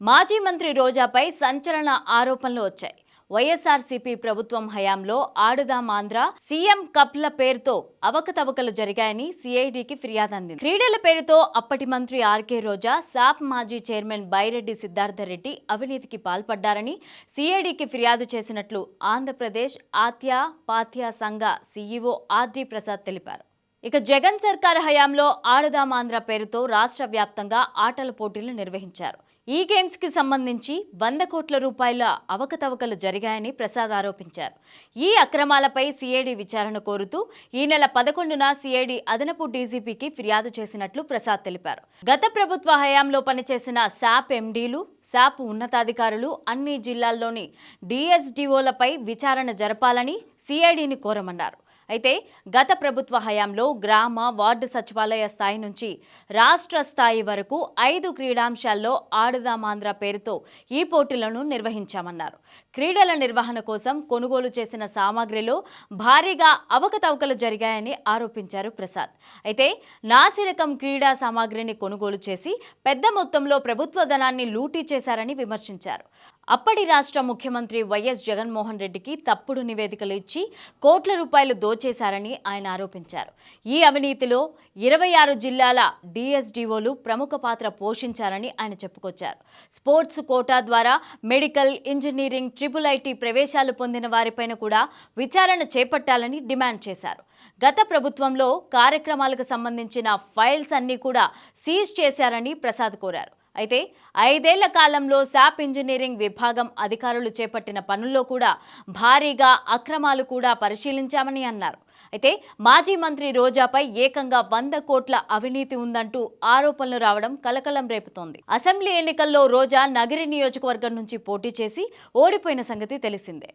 మాజీ మంత్రి రోజాపై సంచలన ఆరోపణలు వచ్చాయి. వైఎస్ఆర్సీపీ ప్రభుత్వం హయాంలో ఆడుదామాంధ్ర సీఎం కప్ల పేరుతో అవకతవకలు జరిగాయని సిఐడికి ఫిర్యాదు అందింది క్రీడల పేరుతో అప్పటి మంత్రి ఆర్కే రోజా సాప్ మాజీ చైర్మన్ బైరెడ్డి సిద్ధార్థరెడ్డి అవినీతికి పాల్పడ్డారని సిఐడికి ఫిర్యాదు చేసినట్లు ఆంధ్రప్రదేశ్ ఆత్యా పాత్యా సంఘ సీఈఓ ఆర్డి ప్రసాద్ తెలిపారు. ఇక జగన్ సర్కార్ హయాంలో ఆడుదామాంధ్ర పేరుతో రాష్ట్ర వ్యాప్తంగా ఆటల పోటీలు నిర్వహించారు. ఈ గేమ్స్కి సంబంధించి వంద కోట్ల రూపాయల అవకతవకలు జరిగాయని ప్రసాద్ ఆరోపించారు. ఈ అక్రమాలపై సిఐడి విచారణ కోరుతూ ఈ నెల పదకొండున సిఐడి అదనపు డీజీపీకి ఫిర్యాదు చేసినట్లు ప్రసాద్ తెలిపారు. గత ప్రభుత్వ హయాంలో పనిచేసిన శాప్ ఎండీలు శాప్ ఉన్నతాధికారులు అన్ని జిల్లాల్లోని డిఎస్డిఓలపై విచారణ జరపాలని సిఐడిని కోరమన్నారు. అయితే గత ప్రభుత్వ హయాంలో గ్రామ వార్డు సచివాలయ స్థాయి నుంచి రాష్ట్ర స్థాయి వరకు ఐదు క్రీడాంశాల్లో ఆడుదామాంధ్ర పేరుతో ఈ పోటీలను నిర్వహించామన్నారు. క్రీడల నిర్వహణ కోసం కొనుగోలు చేసిన సామాగ్రిలో భారీగా అవకతవకలు జరిగాయని ఆరోపించారు ప్రసాద్. అయితే నాసిరకం క్రీడా సామాగ్రిని కొనుగోలు చేసి పెద్ద మొత్తంలో ప్రభుత్వ ధనాన్ని లూటీ చేశారని విమర్శించారు. అప్పటి రాష్ట్ర ముఖ్యమంత్రి వైఎస్ జగన్మోహన్ రెడ్డికి తప్పుడు నివేదికలు ఇచ్చి కోట్ల రూపాయలు దోచేశారని ఆయన ఆరోపించారు. ఈ అవినీతిలో ఇరవై ఆరు జిల్లాల డిఎస్డిఓలు ప్రముఖ పాత్ర పోషించారని ఆయన చెప్పుకొచ్చారు. స్పోర్ట్స్ కోటా ద్వారా మెడికల్ ఇంజనీరింగ్ ట్రిపుల్ ఐటీ ప్రవేశాలు పొందిన వారిపైన కూడా విచారణ చేపట్టాలని డిమాండ్ చేశారు. గత ప్రభుత్వంలో కార్యక్రమాలకు సంబంధించిన ఫైల్స్ అన్నీ కూడా సీజ్ చేశారని ప్రసాద్ కోరారు. అయితే ఐదేళ్ళ కాలంలో శాప్ ఇంజనీరింగ్ విభాగం అధికారులు చేపట్టిన పనుల్లో కూడా భారీగా అక్రమాలు కూడా పరిశీలించామని అన్నారు. అయితే మాజీ మంత్రి రోజాపై ఏకంగా వంద కోట్ల అవినీతి ఉందంటూ ఆరోపణలు రావడం కలకలం రేపుతోంది. అసెంబ్లీ ఎన్నికల్లో రోజా నగిరి నియోజకవర్గం నుంచి పోటీ చేసి ఓడిపోయిన సంగతి తెలిసిందే.